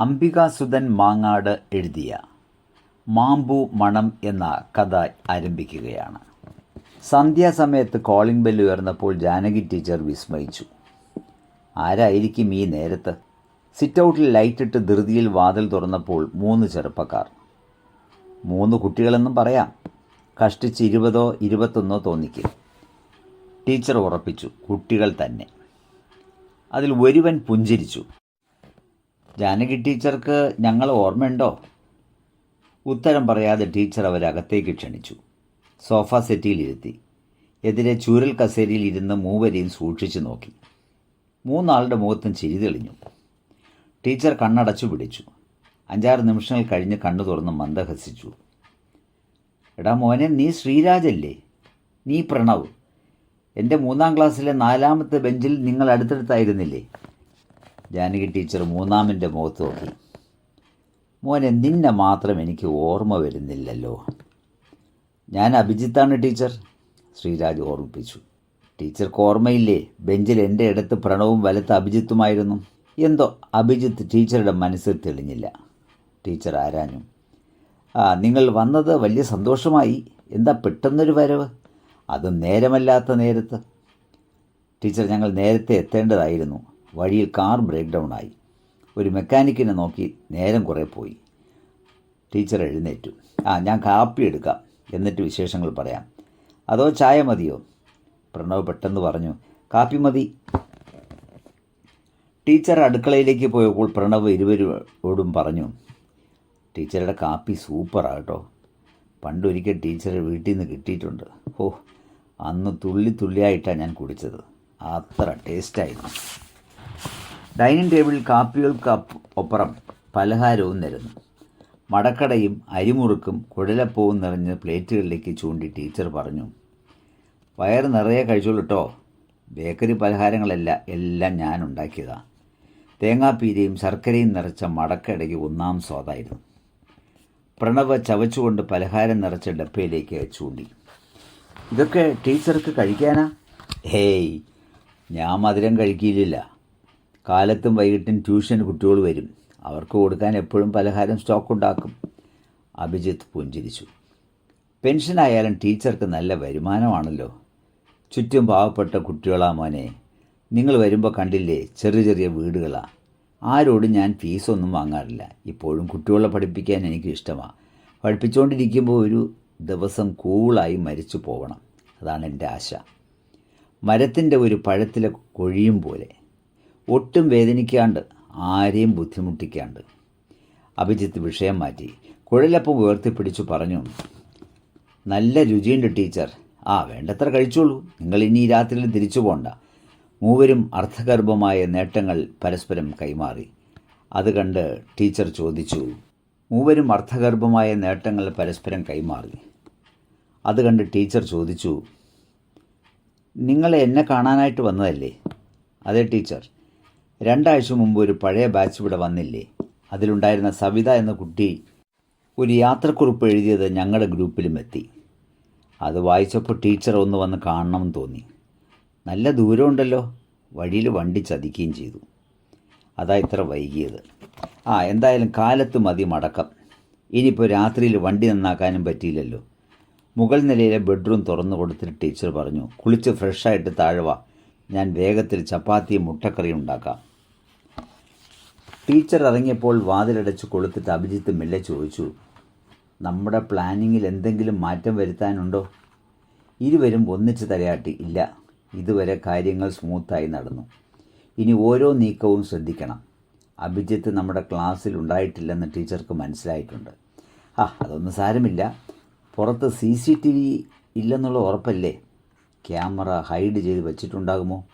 അംബികാസുധൻ മാങ്ങാട് എഴുതിയ മാമ്പു മണം എന്ന കഥ ആരംഭിക്കുകയാണ്. സന്ധ്യാസമയത്ത് കോളിംഗ് ബെല്ല് ഉയർന്നപ്പോൾ ജാനകി ടീച്ചർ വിസ്മയിച്ചു. ആരായിരിക്കും ഈ നേരത്ത്? സിറ്റൗട്ടിൽ ലൈറ്റിട്ട് ധൃതിയിൽ വാതിൽ തുറന്നപ്പോൾ മൂന്ന് ചെറുപ്പക്കാർ. മൂന്ന് കുട്ടികളെന്നും പറയാം. കഷ്ടിച്ച് ഇരുപതോ ഇരുപത്തൊന്നോ തോന്നിക്കും. ടീച്ചർ ഉറപ്പിച്ചു കുട്ടികൾ തന്നെ. അതിൽ ഒരുവൻ പുഞ്ചിരിച്ചു. ജാനകി ടീച്ചർക്ക് ഞങ്ങൾ ഓർമ്മയുണ്ടോ? ഉത്തരം പറയാതെ ടീച്ചർ അവരകത്തേക്ക് ക്ഷണിച്ചു. സോഫ സെറ്റിയിലിരുത്തി. എതിരെ ചൂരൽ കസേരയിൽ ഇരുന്ന് മൂവരെയും സൂക്ഷിച്ചു നോക്കി. മൂന്നാളുടെ മുഖത്തും ചിരി തെളിഞ്ഞു. ടീച്ചർ കണ്ണടച്ചു പിടിച്ചു. അഞ്ചാറ് നിമിഷങ്ങൾ കഴിഞ്ഞ് കണ്ണു തുറന്ന് മന്ദഹസിച്ചു. എടാ മോനെ നീ ശ്രീരാജല്ലേ? നീ പ്രണവ്. എന്റെ മൂന്നാം ക്ലാസ്സിലെ നാലാമത്തെ ബെഞ്ചിൽ നിങ്ങൾ അടുത്തടുത്തായിരുന്നില്ലേ? ജാനകി ടീച്ചർ മൂന്നാമിന്റെ മുഖത്ത് നോക്കി. മോനെ നിന്നെ മാത്രം എനിക്ക് ഓർമ്മ വരുന്നില്ലല്ലോ. ഞാൻ അഭിജിത്താണ് ടീച്ചർ ശ്രീരാജ് ഓർമ്മിപ്പിച്ചു. ടീച്ചർക്ക് ഓർമ്മയില്ലേ? ബെഞ്ചിൽ എന്റെ അടുത്ത് പ്രണവും വലത്ത് അഭിജിത്തുമായിരുന്നു. എന്തോ? അഭിജിത്ത് ടീച്ചറുടെ മനസ്സിൽ തെളിഞ്ഞില്ല. ടീച്ചർ ആരാഞ്ഞു. ആ നിങ്ങൾ വന്നത് വലിയ സന്തോഷമായി. എന്താ പെട്ടെന്നൊരു വരവ്? അതും നേരമല്ലാത്ത നേരത്ത്. ടീച്ചർ ഞങ്ങൾ നേരത്തെ എത്തേണ്ടതായിരുന്നു. വഴിയിൽ കാർ ബ്രേക്ക് ഡൗൺ ആയി ഒരു മെക്കാനിക്കിനെ നോക്കി നേരം കുറേ പോയി. ടീച്ചർ എഴുന്നേറ്റു. ആ ഞാൻ കാപ്പി എടുക്കാം. എന്നിട്ട് വിശേഷങ്ങൾ പറയാം. അതോ ചായ മതിയോ? പ്രണവ് പെട്ടെന്ന് പറഞ്ഞു. കാപ്പി മതി. ടീച്ചർ അടുക്കളയിലേക്ക് പോയപ്പോൾ പ്രണവ് ഇരുവരോടും പറഞ്ഞു. ടീച്ചറുടെ കാപ്പി സൂപ്പറാട്ടോ പണ്ടൊരിക്കൽ ടീച്ചറെ വീട്ടിൽ നിന്ന് കിട്ടിയിട്ടുണ്ട്. ഓ അന്ന് തുള്ളി തുള്ളിയായിട്ടാണ് ഞാൻ കുടിച്ചത്. അത്ര ടേസ്റ്റായിരുന്നു. ഡൈനിങ് ടേബിളിൽ കാപ്പികൾക്ക് ഒപ്പുറം പലഹാരവും നിരന്നു. മടക്കടയും അരിമുറുക്കും കുഴലപ്പവും നിറഞ്ഞ് പ്ലേറ്റുകളിലേക്ക് ചൂണ്ടി ടീച്ചർ പറഞ്ഞു വയറ് നിറയെ കഴിച്ചോളൂ കേട്ടോ ബേക്കറി പലഹാരങ്ങളല്ല എല്ലാം ഞാൻ ഉണ്ടാക്കിയതാണ് തേങ്ങാപ്പീരയും ശർക്കരയും നിറച്ച മടക്കടയ്ക്ക് ഒന്നാം സ്വാദായിരുന്നു. പ്രണവ് ചവച്ചുകൊണ്ട് പലഹാരം നിറച്ച ഡപ്പയിലേക്ക് ചൂണ്ടി ഇതൊക്കെ ടീച്ചർക്ക് കഴിക്കാനാ? ഹേയ് ഞാൻ മധുരം കഴിക്കില്ല കാലത്തും വൈകിട്ടും ട്യൂഷൻ കുട്ടികൾ വരും. അവർക്ക് കൊടുക്കാൻ എപ്പോഴും പലഹാരം സ്റ്റോക്ക് ഉണ്ടാക്കും അഭിജിത്ത് പുഞ്ചിരിച്ചു. പെൻഷനായാലും ടീച്ചർക്ക് നല്ല വരുമാനമാണല്ലോ. ചുറ്റും പാവപ്പെട്ട കുട്ടികളാ മോനെ. നിങ്ങൾ വരുമ്പോൾ കണ്ടില്ലേ ചെറിയ ചെറിയ വീടുകളാണ് ആരോടും ഞാൻ ഫീസൊന്നും വാങ്ങാറില്ല. ഇപ്പോഴും കുട്ടികളെ പഠിപ്പിക്കാൻ എനിക്ക് ഇഷ്ടമാണ് പഠിപ്പിച്ചുകൊണ്ടിരിക്കുമ്പോൾ ഒരു ദിവസം കൂളായി മരിച്ചു പോകണം. അതാണ് എന്റെ ആശ. മരത്തിന്റെ ഒരു പഴത്തിലെ കൊഴിയും പോലെ. ഒട്ടും വേദനിക്കാണ്ട് ആരെയും ബുദ്ധിമുട്ടിക്കാണ്ട്. അഭിജിത്ത് വിഷയം മാറ്റി. കുഴലപ്പം ഉയർത്തിപ്പിടിച്ചു പറഞ്ഞു നല്ല രുചിയുണ്ട് ടീച്ചർ. ആ വേണ്ടത്ര കഴിച്ചോളൂ. നിങ്ങൾ ഇനി രാത്രിയിൽ തിരിച്ചു പോണ്ട. മൂവരും അർത്ഥഗർഭമായ നേട്ടങ്ങൾ പരസ്പരം കൈമാറി. അത് കണ്ട് ടീച്ചർ ചോദിച്ചു മൂവരും അർത്ഥഗർഭമായ നേട്ടങ്ങൾ പരസ്പരം കൈമാറി. അത് കണ്ട് ടീച്ചർ ചോദിച്ചു നിങ്ങൾ എന്നെ കാണാനായിട്ട് വന്നതല്ലേ? അതെ ടീച്ചർ. രണ്ടാഴ്ച മുമ്പ് ഒരു പഴയ ബാച്ച് ഇവിടെ വന്നില്ലേ? അതിലുണ്ടായിരുന്ന സവിത എന്ന കുട്ടി ഒരു യാത്രക്കുറിപ്പ് എഴുതിയത് ഞങ്ങളുടെ ഗ്രൂപ്പിലും എത്തി. അത് വായിച്ചപ്പോൾ ടീച്ചർ ഒന്ന് വന്ന് കാണണമെന്ന് തോന്നി. നല്ല ദൂരമുണ്ടല്ലോ വഴിയിൽ വണ്ടി ചതിക്കുകയും ചെയ്തു. അതാ ഇത്ര വൈകിയത്. ആ എന്തായാലും കാലത്ത് മതി മടക്കം. ഇനിയിപ്പോൾ രാത്രിയിൽ വണ്ടി നന്നാക്കാനും പറ്റിയില്ലല്ലോ. മുകൾ നിലയിലെ ബെഡ്റൂം തുറന്നു കൊടുത്തിട്ട് ടീച്ചർ പറഞ്ഞു കുളിച്ച് ഫ്രഷായിട്ട് താഴവ ഞാൻ വേഗത്തിൽ ചപ്പാത്തിയും മുട്ടക്കറിയും ഉണ്ടാക്കാം. ടീച്ചർ ഇറങ്ങിയപ്പോൾ വാതിലടച്ച് കൊളുത്തിട്ട് അഭിജിത്ത് മെല്ലെ ചോദിച്ചു നമ്മുടെ പ്ലാനിങ്ങിൽ എന്തെങ്കിലും മാറ്റം വരുത്താനുണ്ടോ? ഇരുവരും ഒന്നിച്ച് തലയാട്ടി ഇല്ല ഇതുവരെ കാര്യങ്ങൾ സ്മൂത്തായി നടന്നു. ഇനി ഓരോ നീക്കവും ശ്രദ്ധിക്കണം. അഭിജിത്ത് നമ്മുടെ ക്ലാസ്സിൽ ഉണ്ടായിട്ടില്ലെന്ന് ടീച്ചർക്ക് മനസ്സിലായിട്ടുണ്ട്. ആ അതൊന്നും സാരമില്ല. പുറത്ത് സി സി ടി വി ഇല്ലെന്നുള്ള ഉറപ്പല്ലേ? ക്യാമറ ഹൈഡ് ചെയ്ത് വെച്ചിട്ടുണ്ടാകുമോ?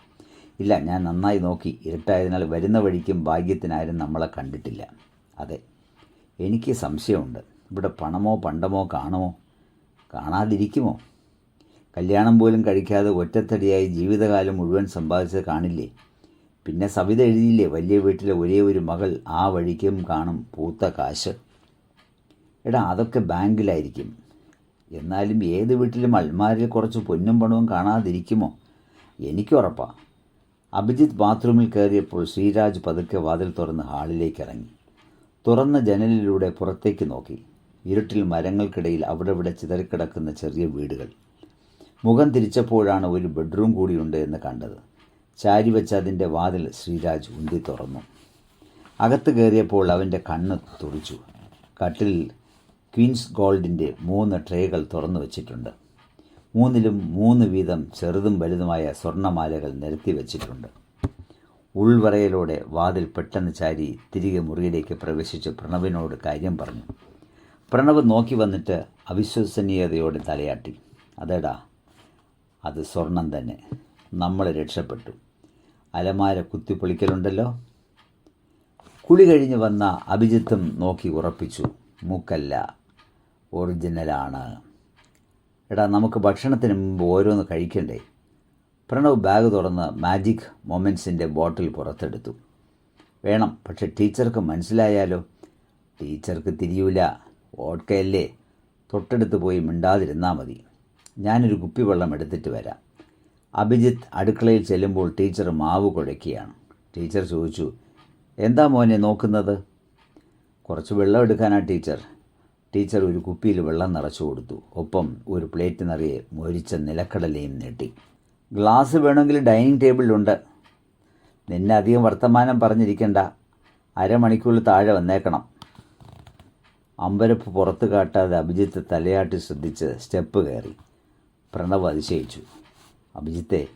ഇല്ല ഞാൻ നന്നായി നോക്കി. ഇരുട്ടായതിനാൽ വരുന്ന വഴിക്കും ഭാഗ്യത്തിനാരും നമ്മളെ കണ്ടിട്ടില്ല. അതെ എനിക്ക് സംശയമുണ്ട്. ഇവിടെ പണമോ പണ്ടമോ കാണുമോ? കാണാതിരിക്കുമോ? കല്യാണം പോലും കഴിക്കാതെ ഒറ്റത്തടിയായി ജീവിതകാലം മുഴുവൻ സമ്പാദിച്ചത് കാണില്ലേ? പിന്നെ സവിത എഴുതിയില്ലേ വലിയ വീട്ടിലെ ഒരേ ഒരു മകൾ ആ വഴിക്കും കാണും പൂത്ത കാശ്? എടാ അതൊക്കെ ബാങ്കിലായിരിക്കും. എന്നാലും ഏത് വീട്ടിലും അൽമാരിൽ കുറച്ച് പൊന്നും പണവും കാണാതിരിക്കുമോ? എനിക്കുറപ്പാ അഭിജിത്ത് ബാത്റൂമിൽ കയറിയപ്പോൾ ശ്രീരാജ് പതുക്കെ വാതിൽ തുറന്ന് ഹാളിലേക്ക് ഇറങ്ങി. തുറന്ന ജനലിലൂടെ പുറത്തേക്ക് നോക്കി. ഇരുട്ടിൽ മരങ്ങൾക്കിടയിൽ അവിടെ ഇവിടെ ചിതറിക്കിടക്കുന്ന ചെറിയ വീടുകൾ. മുഖം തിരിച്ചപ്പോഴാണ് ഒരു ബെഡ്റൂം കൂടിയുണ്ട് എന്ന് കണ്ടത്. ചാരി വെച്ച അതിന്റെ വാതിൽ ശ്രീരാജ് ഉന്തി തുറന്നു. അകത്ത് കയറിയപ്പോൾ അവന്റെ കണ്ണ് തുറിച്ചു കട്ടിൽ ക്വീൻസ് ഗോൾഡിന്റെ മൂന്ന് ട്രേകൾ തുറന്നു വച്ചിട്ടുണ്ട്. മൂന്നിലും മൂന്ന് വീതം ചെറുതും വലുതുമായ സ്വർണമാലകൾ നിരത്തി വച്ചിട്ടുണ്ട്. ഉൾവറയിലൂടെ വാതിൽ പെട്ടെന്ന് ചാരി തിരികെ മുറിയിലേക്ക് പ്രവേശിച്ച് പ്രണവിനോട് കാര്യം പറഞ്ഞു. പ്രണവ് നോക്കി വന്നിട്ട് അവിശ്വസനീയതയോടെ തലയാട്ടി. അതേടാ അത് സ്വർണം തന്നെ. നമ്മൾ രക്ഷപ്പെട്ടു. അലമാര കുത്തിപ്പൊളിക്കലുണ്ടല്ലോ? കുളി കഴിഞ്ഞ് വന്ന അഭിജിത്തും നോക്കി ഉറപ്പിച്ചു. മൂക്കല്ല ഒറിജിനലാണ്. എടാ നമുക്ക് ഭക്ഷണത്തിന് മുമ്പ് ഓരോന്ന് കഴിക്കണ്ടേ? പ്രണവ് ബാഗ് തുറന്ന് മാജിക് മൊമെൻസിന്റെ ബോട്ടിൽ പുറത്തെടുത്തു. വേണം പക്ഷെ ടീച്ചർക്ക് മനസ്സിലായാലോ? ടീച്ചർക്ക് തിരിയൂല. ഓട്കയല്ലേ തൊട്ടടുത്ത് പോയി മിണ്ടാതിരുന്നാൽ മതി. ഞാനൊരു കുപ്പി വെള്ളം എടുത്തിട്ട് വരാം. അഭിജിത്ത് അടുക്കളയിൽ ചെല്ലുമ്പോൾ ടീച്ചർ മാവ് കുഴയ്ക്കുകയാണ് ടീച്ചർ ചോദിച്ചു എന്താ മോനെ നോക്കുന്നത്? കുറച്ച് വെള്ളം എടുക്കാനാ ടീച്ചർ. ടീച്ചർ ഒരു കുപ്പിയിൽ വെള്ളം നിറച്ചു കൊടുത്തു. ഒപ്പം ഒരു പ്ലേറ്റ് നിറയെ മൊരിച്ച നിലക്കടലയും നീട്ടി. ഗ്ലാസ് വേണമെങ്കിൽ ഡൈനിങ് ടേബിളിലുണ്ട് നിന്നെ അധികം വർത്തമാനം പറഞ്ഞിരിക്കണ്ട. അരമണിക്കൂറിൽ താഴെ വന്നേക്കണം. അമ്പരപ്പ് പുറത്ത് കാട്ടാതെ അഭിജിത്ത് തലയാട്ടി ശ്രദ്ധിച്ച് സ്റ്റെപ്പ് കയറി. പ്രണവ് അതിശയിച്ചു. അഭിജിത്തെ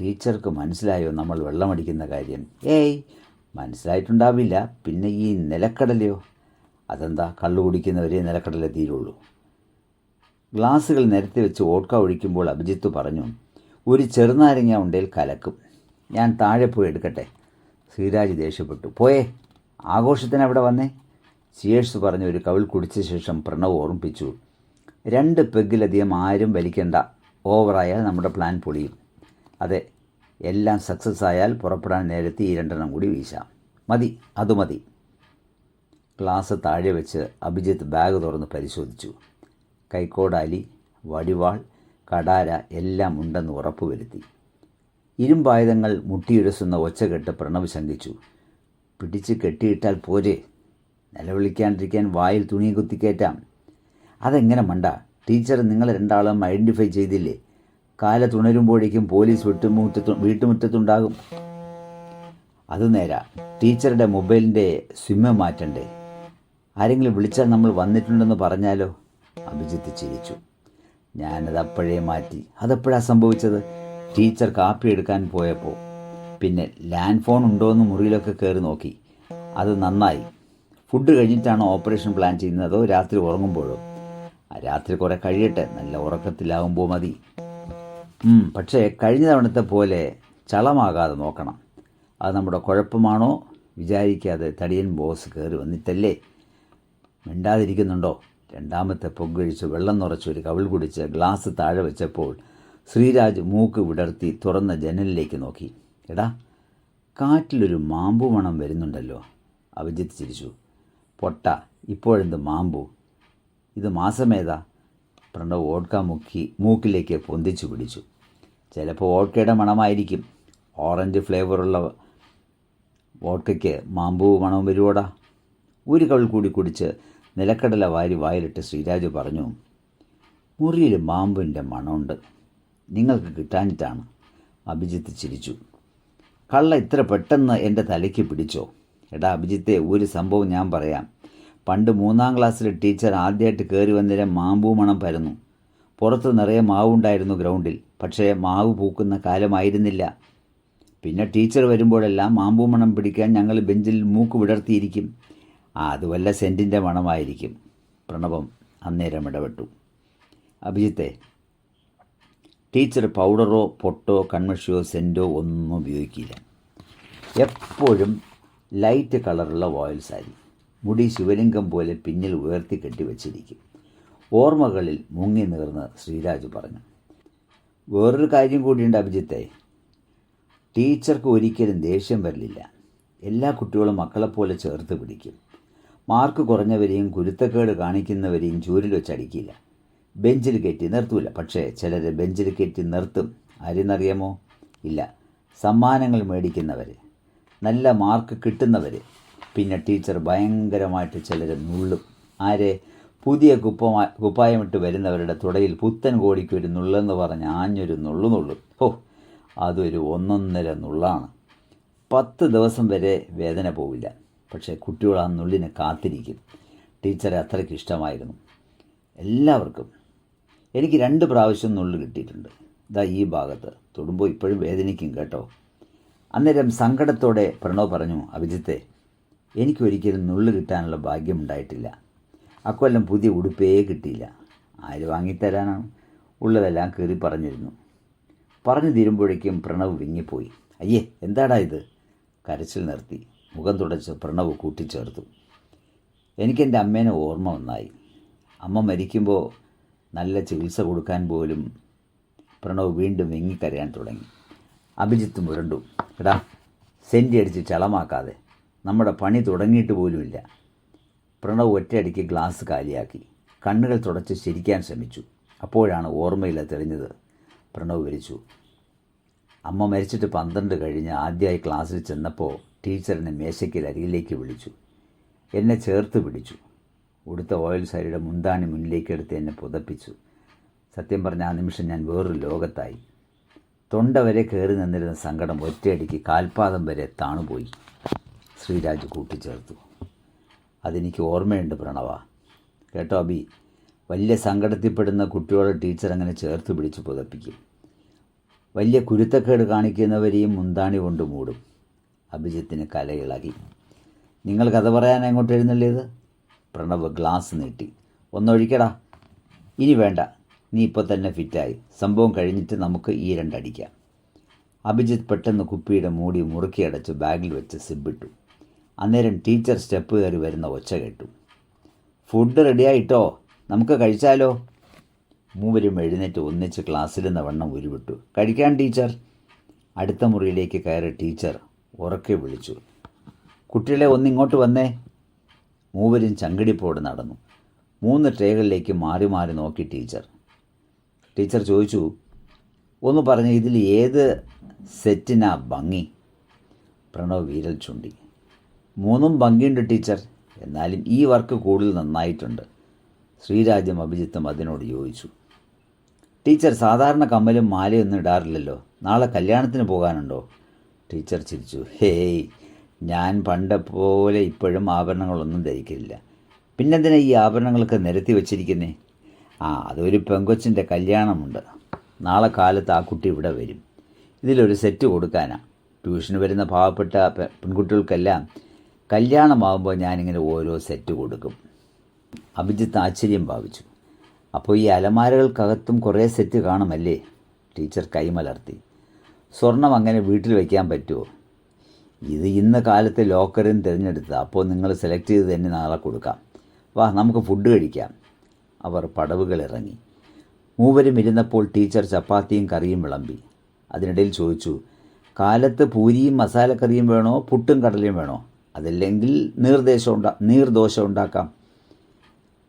ടീച്ചർക്ക് മനസ്സിലായോ നമ്മൾ വെള്ളമടിക്കുന്ന കാര്യം? ഏയ് മനസ്സിലായിട്ടുണ്ടാവില്ല. പിന്നെ ഈ നിലക്കടലയോ? അതെന്താ? കള്ളു കുടിക്കുന്നവരെ നിലക്കടല തീരുള്ളൂ. ഗ്ലാസ്സുകൾ നിരത്തി വെച്ച് ഓട്ക ഒഴിക്കുമ്പോൾ അഭിജിത്ത് പറഞ്ഞു ഒരു ചെറുനാരങ്ങ ഉണ്ടേൽ കലക്കും. ഞാൻ താഴെ പോയി എടുക്കട്ടെ. ശ്രീരാജ് ദേഷ്യപ്പെട്ടു. പോയേ ആഘോഷത്തിന് അവിടെ വന്നേ? ചിയേഴ്സ് പറഞ്ഞ് ഒരു കവിൾ കുടിച്ച ശേഷം പ്രണവ് ഓർമ്മിപ്പിച്ചു. രണ്ട് പെഗ്ഗിലധികം ആരും വലിക്കേണ്ട. ഓവറായാൽ നമ്മുടെ പ്ലാൻ പൊളിയും. അതെ എല്ലാം സക്സസ് ആയാൽ പുറപ്പെടാൻ നേരത്തെ ഈ രണ്ടെണ്ണം കൂടി വീശാം. മതി അത് മതി. ഗ്ലാസ് താഴെ വെച്ച് അഭിജിത്ത് ബാഗ് തുറന്ന് പരിശോധിച്ചു. കൈക്കോടാലി വടിവാൾ കടാര എല്ലാം ഉണ്ടെന്ന് ഉറപ്പുവരുത്തി. ഇരുമ്പായുധങ്ങൾ മുട്ടിയുരസുന്ന ഒച്ച കേട്ട് പ്രണവ് ശങ്കിച്ചു. പിടിച്ച് കെട്ടിയിട്ടാൽ പോരെ. നിലവിളിക്കാണ്ടിരിക്കാൻ വായിൽ തുണി കുത്തിക്കയറ്റാം അതെങ്ങനെ മണ്ട? ടീച്ചർ നിങ്ങൾ രണ്ടാളും ഐഡന്റിഫൈ ചെയ്തില്ലേ? കാല തുണരുമ്പോഴേക്കും പോലീസ് വീട്ടുമുറ്റത്തു വീട്ടുമുറ്റത്തുണ്ടാകും. അത് നേരാ. ടീച്ചറുടെ മൊബൈലിന്റെ സ്വിമ്മ മാറ്റണ്ടേ? ആരെങ്കിലും വിളിച്ചാൽ നമ്മൾ വന്നിട്ടുണ്ടെന്ന് പറഞ്ഞാലോ? അഭിജിത്ത് ചിരിച്ചു. ഞാനത് അപ്പോഴേ മാറ്റി. അതെപ്പോഴാണ് സംഭവിച്ചത്? ടീച്ചർ കാപ്പി എടുക്കാൻ പോയപ്പോൾ പിന്നെ ലാൻഡ് ഫോൺ ഉണ്ടോ എന്ന് മുറിയിലൊക്കെ കയറി നോക്കി. അത് നന്നായി. ഫുഡ് കഴിഞ്ഞിട്ടാണ് ഓപ്പറേഷൻ പ്ലാൻ ചെയ്യുന്നത് രാത്രി ഉറങ്ങുമ്പോഴോ? രാത്രി കുറേ കഴിയട്ടെ. നല്ല ഉറക്കത്തിലാവുമ്പോൾ മതി. പക്ഷേ കഴിഞ്ഞ തവണത്തെ പോലെ ചളമാകാതെ നോക്കണം. അത് നമ്മുടെ കുഴപ്പമാണോ? വിചാരിക്കാതെ തടിയൻ ബോസ് കയറി വന്നിട്ടല്ലേ? മിണ്ടാതിരിക്കുന്നുണ്ടോ? രണ്ടാമത്തെ പൊగ్గഴിച്ച് വെള്ളം നിറച്ചൊരു കവിൾ കുടിച്ച് ഗ്ലാസ് താഴെ വെച്ചപ്പോൾ ശ്രീരാജ് മൂക്ക് വിടർത്തി തുറന്ന ജനലിലേക്ക് നോക്കി. എടാ കാറ്റിലൊരു മാമ്പു മണം വരുന്നുണ്ടല്ലോ. അഭിജിത്ത് ചിരിച്ചു. പൊട്ട ഇപ്പോഴെന്ത് മാമ്പു? ഇത് മാസമേതാ? പ്രണവ് ഓട്ക മുക്കി മൂക്കിലേക്ക് പൊന്തിച്ചു പിടിച്ചു. ചിലപ്പോൾ ഓട്കയുടെ മണമായിരിക്കും. ഓറഞ്ച് ഫ്ലേവറുള്ള വോട്ടയ്ക്ക് മാമ്പൂ മണം വരുവോടാ? ഒരു കവിൾ കൂടി കുടിച്ച് നിലക്കടല വാരി വായിലിട്ട് ശ്രീരാജ് പറഞ്ഞു മുറിയിൽ മാമ്പിന്റെ മണമുണ്ട്. നിങ്ങൾക്ക് കിട്ടാനിട്ടാണ് അഭിജിത്ത് ചിരിച്ചു. കള്ള ഇത്ര പെട്ടെന്ന് എന്റെ തലയ്ക്ക് പിടിച്ചോ? എടാ അഭിജിത്തെ ഒരു സംഭവം ഞാൻ പറയാം. പണ്ട് മൂന്നാം ക്ലാസ്സിൽ ടീച്ചർ ആദ്യമായിട്ട് കയറി വന്നേരം മാമ്പൂ മണം പരന്നു. പുറത്ത് നിറയെ മാവുണ്ടായിരുന്നു ഗ്രൗണ്ടിൽ പക്ഷേ മാവ് പൂക്കുന്ന കാലമായിരുന്നില്ല. പിന്നെ ടീച്ചർ വരുമ്പോഴെല്ലാം മാമ്പൂ മണം പിടിക്കാൻ ഞങ്ങൾ ബെഞ്ചിൽ മൂക്ക് വിടർത്തിയിരിക്കും. ആ അത് വല്ല സെന്റിന്റെ മണമായിരിക്കും. പ്രണവം അന്നേരം ഇടപെട്ടു. അഭിജിത്തെ ടീച്ചർ പൗഡറോ പൊട്ടോ കൺമഷിയോ സെന്റോ ഒന്നും ഉപയോഗിക്കില്ല. എപ്പോഴും ലൈറ്റ് കളറുള്ള വോയിൽ സാരി. മുടി ശിവലിംഗം പോലെ പിന്നിൽ ഉയർത്തി കെട്ടി വച്ചിരിക്കും. ഓർമ്മകളിൽ മുങ്ങി നീർന്ന് ശ്രീരാജ് പറഞ്ഞു. വേറൊരു കാര്യം കൂടിയുണ്ട് അഭിജിത്തെ. ടീച്ചർക്ക് ഒരിക്കലും ദേഷ്യം വരില്ല എല്ലാ കുട്ടികളും മക്കളെപ്പോലെ ചേർത്ത് പിടിക്കും. മാർക്ക് കുറഞ്ഞവരെയും ഗുരുത്തക്കേട് കാണിക്കുന്നവരെയും ചൂരിൽ വെച്ചടിക്കില്ല ബെഞ്ചിൽ കയറ്റി നിർത്തൂല. പക്ഷേ ചിലർ ബെഞ്ചിൽ കയറ്റി നിർത്തും ആരെന്നറിയാമോ? ഇല്ല. സമ്മാനങ്ങൾ മേടിക്കുന്നവർ നല്ല മാർക്ക് കിട്ടുന്നവർ പിന്നെ ടീച്ചർ ഭയങ്കരമായിട്ട് ചിലരെ നുള്ളും. ആരെ? പുതിയ കുപ്പമാ കുപ്പായമിട്ട് വരുന്നവരുടെ തുടയിൽ പുത്തൻ കോടിക്ക് ഒരു നുള്ളെന്ന് പറഞ്ഞ് ആഞ്ഞൊരു നുള്ളു നുള്ളും. ഓ അതൊരു ഒന്നൊന്നര നുള്ളാണ്. പത്ത് ദിവസം വരെ വേദന പോവില്ല. പക്ഷേ കുട്ടികൾ ആ നുള്ളിനെ കാത്തിരിക്കും. ടീച്ചറെ അത്രയ്ക്ക് ഇഷ്ടമായിരുന്നു. എല്ലാവർക്കും എനിക്ക് രണ്ട് പ്രാവശ്യം നുള്ളു കിട്ടിയിട്ടുണ്ട്. ഇതാ ഈ ഭാഗത്ത്. തൊടുമ്പോൾ ഇപ്പോഴും വേദനിക്കും കേട്ടോ. അന്നേരം സങ്കടത്തോടെ പ്രണവ് പറഞ്ഞു അഭിജിത്തെ എനിക്കൊരിക്കലും നുള്ളു കിട്ടാനുള്ള ഭാഗ്യം ഉണ്ടായിട്ടില്ല. അക്കൊല്ലം പുതിയ ഉടുപ്പേ കിട്ടിയില്ല. ആര് വാങ്ങിത്തരാനാണ്? ഉള്ളതെല്ലാം കയറി പറഞ്ഞിരുന്നു. പറഞ്ഞു തീരുമ്പോഴേക്കും പ്രണവ് വിങ്ങിപ്പോയി. അയ്യേ എന്താടാ ഇത്? കരച്ചിൽ നിർത്തി. മുഖം തുടച്ച് പ്രണവ് കൂട്ടിച്ചേർത്തു. എനിക്കെന്റെ അമ്മേനെ ഓർമ്മ വന്നായി. അമ്മ മരിക്കുമ്പോൾ നല്ല ചികിത്സ കൊടുക്കാൻ പോലും പ്രണവ് വീണ്ടും വെങ്ങിക്കരയാൻ തുടങ്ങി. അഭിജിത്ത് മുരണ്ടു എടാ സെന്റി അടിച്ച് ചളമാക്കാതെ. നമ്മുടെ പണി തുടങ്ങിയിട്ട് പോലുമില്ല പ്രണവ് ഒറ്റയടിക്ക് ഗ്ലാസ് കാലിയാക്കി. കണ്ണുകൾ തുടച്ച് ശരിക്കാൻ ശ്രമിച്ചു. അപ്പോഴാണ് ഓർമ്മയില്ല തെളിഞ്ഞത്. പ്രണവ് വിളിച്ചു. അമ്മ മരിച്ചിട്ട് പന്ത്രണ്ട് കഴിഞ്ഞ് ആദ്യമായി ക്ലാസ്സിൽ ചെന്നപ്പോൾ ടീച്ചറിനെ മേശയ്ക്ക് അരികിലേക്ക് വിളിച്ചു. എന്നെ ചേർത്ത് പിടിച്ചു. ഉടുത്ത ഓയിൽ സാരിയുടെ മുന്താണി മുന്നിലേക്കെടുത്ത് എന്നെ പുതപ്പിച്ചു. സത്യം പറഞ്ഞ ആ നിമിഷം ഞാൻ വേറൊരു ലോകത്തായി. തൊണ്ട വരെ കയറി നിന്നിരുന്ന സങ്കടം ഒറ്റയടിക്ക് കാൽപാദം വരെ താണുപോയി. ശ്രീരാജ് കൂട്ടിച്ചേർത്തു. അതെനിക്ക് ഓർമ്മയുണ്ട് പ്രണവ. കേട്ടോ അബി? വലിയ സങ്കടത്തിൽപ്പെടുന്ന കുട്ടികളെ ടീച്ചർ അങ്ങനെ ചേർത്ത് പിടിച്ച് പുതപ്പിക്കും. വലിയ കുരുത്തക്കേട് കാണിക്കുന്നവരെയും മുന്താണി കൊണ്ട് മൂടും. അഭിജിത്തിന് കലയിളകി. നിങ്ങൾ കഥ പറയാൻ എങ്ങോട്ട് എഴുന്നള്ളിയത്? പ്രണവ് ഗ്ലാസ് നീട്ടി. ഒന്നൊഴിക്കടാ. ഇനി വേണ്ട. നീ ഇപ്പോൾ തന്നെ ഫിറ്റായി. സംഭവം കഴിഞ്ഞിട്ട് നമുക്ക് ഈ രണ്ടടിക്കാം. അഭിജിത്ത് പെട്ടെന്ന് കുപ്പിയുടെ മൂടി മുറുക്കിയടച്ച് ബാഗിൽ വെച്ച് സിബിട്ടു. അന്നേരം ടീച്ചർ സ്റ്റെപ്പ് കയറി വരുന്ന ഒച്ച കേട്ടു. ഫുഡ് റെഡിയായിട്ടോ? നമുക്ക് കഴിച്ചാലോ? മൂവരും എഴുന്നേറ്റ് ഒന്നിച്ച് ക്ലാസ്സിലെന്ന വണ്ണം ഉരുവിട്ടു. കഴിക്കാൻ ടീച്ചർ? അടുത്ത മുറിയിലേക്ക് കയറി ടീച്ചർ ഉറക്കെ വിളിച്ചു. കുട്ടികളെ ഒന്നിങ്ങോട്ട് വന്നേ. മൂവരും ചങ്കിടിപ്പോട് നടന്നു. മൂന്ന് ട്രേകളിലേക്ക് മാറി മാറി നോക്കി ടീച്ചർ. ടീച്ചർ ചോദിച്ചു ഒന്ന് പറഞ്ഞ ഇതിൽ ഏത് സെറ്റിനാ ഭംഗി? പ്രണവ് വീരൽ ചുണ്ടി. മൂന്നും ഭംഗിയുണ്ട് ടീച്ചർ. എന്നാലും ഈ വർക്ക് കൂടുതൽ നന്നായിട്ടുണ്ട്. ശ്രീരാജ്യം അഭിജിത്തും അതിനോട് യോജിച്ചു. ടീച്ചർ സാധാരണ കമ്മലും മാലയൊന്നും ഇടാറില്ലല്ലോ. നാളെ കല്യാണത്തിന് പോകാനുണ്ടോ? ടീച്ചർ ചിരിച്ചു. ഹേയ് ഞാൻ പണ്ടപ്പോലെ ഇപ്പോഴും ആഭരണങ്ങളൊന്നും ധരിക്കില്ല പിന്നെന്തിനാ ഈ ആഭരണങ്ങളൊക്കെ നിരത്തി വെച്ചിരിക്കുന്നേ? ആ അതൊരു പെങ്കൊച്ചിന്റെ കല്യാണമുണ്ട്. നാളെ കാലത്ത് ആ കുട്ടി ഇവിടെ വരും. ഇതിലൊരു സെറ്റ് കൊടുക്കാനാണ് ട്യൂഷന് വരുന്ന പാവപ്പെട്ട പെൺകുട്ടികൾക്കെല്ലാം കല്യാണമാകുമ്പോൾ ഞാനിങ്ങനെ ഓരോ സെറ്റ് കൊടുക്കും. അഭിജിത്ത് ആശ്ചര്യം ഭാവിച്ചു. അപ്പോൾ ഈ അലമാരകൾക്കകത്തും കുറേ സെറ്റ് കാണുമല്ലേ? ടീച്ചർ കൈമലർത്തി. സ്വർണം അങ്ങനെ വീട്ടിൽ വയ്ക്കാൻ പറ്റുമോ? ഇത് ഇന്ന കാലത്തെ ലോക്കറിൽ നിന്ന് തിരഞ്ഞെടുത്തത്. അപ്പോൾ നിങ്ങൾ സെലക്ട് ചെയ്ത് തന്നെ നാളെ കൊടുക്കാം. വാ നമുക്ക് ഫുഡ് കഴിക്കാം. അവർ പടവുകൾ ഇറങ്ങി. മൂവരും ഇരുന്നപ്പോൾ ടീച്ചർ ചപ്പാത്തിയും കറിയും വിളമ്പി. അതിനിടയിൽ ചോദിച്ചു കാലത്ത് പൂരിയും മസാലക്കറിയും വേണോ? പുട്ടും കടലയും വേണോ? അതല്ലെങ്കിൽ നീർദേശം ഉണ്ടാ നീർദോശ ഉണ്ടാക്കാം?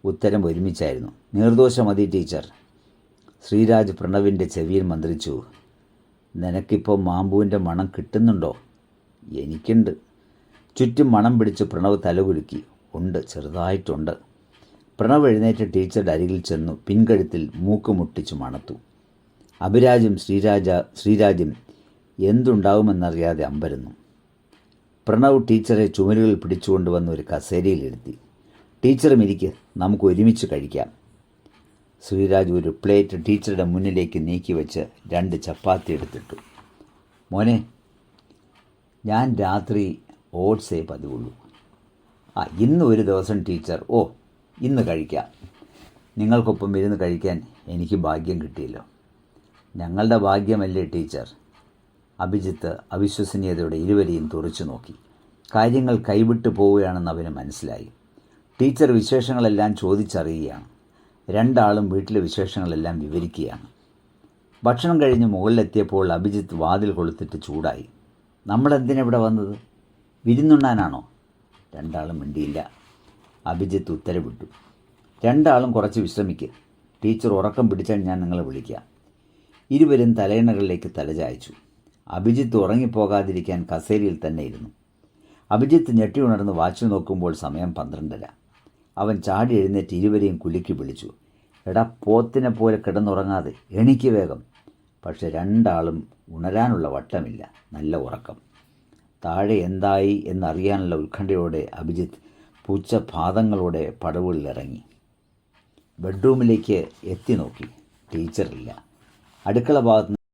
ഉത്തരം ഒരുമിച്ചായിരുന്നു. നീർദോശ മതി ടീച്ചർ ശ്രീരാജ് പ്രണവിന്റെ ചെവിയിൽ മന്ത്രിച്ചു നിനക്കിപ്പോൾ മാമ്പൂവിന്റെ മണം കിട്ടുന്നുണ്ടോ? എനിക്കുണ്ട്. ചുറ്റും മണം പിടിച്ച് പ്രണവ് തലകുലുക്കി. ഉണ്ട് ചെറുതായിട്ടുണ്ട്. പ്രണവ് എഴുന്നേറ്റ് ടീച്ചറുടെ അരികിൽ ചെന്നു പിൻകഴുത്തിൽ മൂക്ക് മുട്ടിച്ചു മണത്തു. അഭിരാജും ശ്രീരാജ ശ്രീരാജും എന്തുണ്ടാവുമെന്നറിയാതെ അമ്പരുന്നു. പ്രണവ് ടീച്ചറെ ചുമലുകൾ പിടിച്ചുകൊണ്ടുവന്ന് ഒരു കസേരയിലിരുത്തി ടീച്ചറും ഇരിക്ക് നമുക്ക് ഒരുമിച്ച് കഴിക്കാം. ശ്രീരാജ് ഒരു പ്ലേറ്റ് ടീച്ചറുടെ മുന്നിലേക്ക് നീക്കി വെച്ച് രണ്ട് ചപ്പാത്തി എടുത്തിട്ടു. മോനെ ഞാൻ രാത്രി ഓട്സേ പതിവുള്ളൂ. ആ ഇന്ന് ഒരു ദിവസം ടീച്ചർ. ഓ ഇന്ന് കഴിക്കാം. നിങ്ങൾക്കൊപ്പം ഇരുന്ന് കഴിക്കാൻ എനിക്ക് ഭാഗ്യം കിട്ടിയല്ലോ. ഞങ്ങളുടെ ഭാഗ്യമല്ലേ ടീച്ചർ. അഭിജിത്ത് അവിശ്വസനീയതയോടെ ഇരുവരെയും തുറച്ചു നോക്കി. കാര്യങ്ങൾ കൈവിട്ടു പോവുകയാണെന്ന് അവന് മനസ്സിലായി. ടീച്ചർ വിശേഷങ്ങളെല്ലാം ചോദിച്ചറിയുകയാണ്. രണ്ടാളും വീട്ടിലെ വിശേഷങ്ങളെല്ലാം വിവരിക്കുകയാണ്. ഭക്ഷണം കഴിഞ്ഞ് മുകളിലെത്തിയപ്പോൾ അഭിജിത്ത് വാതിൽ കൊളുത്തിട്ട് ചൂടായി. നമ്മളെന്തിനെവിടെ വന്നത്? വിരുന്നുണ്ണാനാണോ? രണ്ടാളും മിണ്ടിയില്ല. അഭിജിത്ത് ഉത്തരവിട്ടു. രണ്ടാളും കുറച്ച് വിശ്രമിക്കുക ടീച്ചർ ഉറക്കം പിടിച്ചാൽ ഞാൻ നിങ്ങളെ വിളിക്കാം ഇരുവരും തലയിണകളിലേക്ക് തലചായച്ചു. അഭിജിത്ത് ഉറങ്ങിപ്പോകാതിരിക്കാൻ കസേരയിൽ തന്നെ ഇരുന്നു. അഭിജിത്ത് ഞെട്ടി ഉണർന്ന് വാച്ച് നോക്കുമ്പോൾ സമയം പന്ത്രണ്ടര. അവൻ ചാടി എഴുന്നേറ്റ് ഇരുവരെയും കുലുക്കി വിളിച്ചു. എടാ പോത്തിനെ പോലെ കിടന്നുറങ്ങാതെ എണിക്ക് വേഗം. പക്ഷെ രണ്ടാളും ഉണരാനുള്ള വട്ടമില്ല. നല്ല ഉറക്കം. താഴെ എന്തായി എന്നറിയാനുള്ള ഉത്കണ്ഠയോടെ അഭിജിത്ത് പൂച്ചപാദങ്ങളോടെ പടവുകളിലിറങ്ങി. ബെഡ്റൂമിലേക്ക് എത്തി നോക്കി. ടീച്ചറില്ല. അടുക്കള ഭാഗത്ത്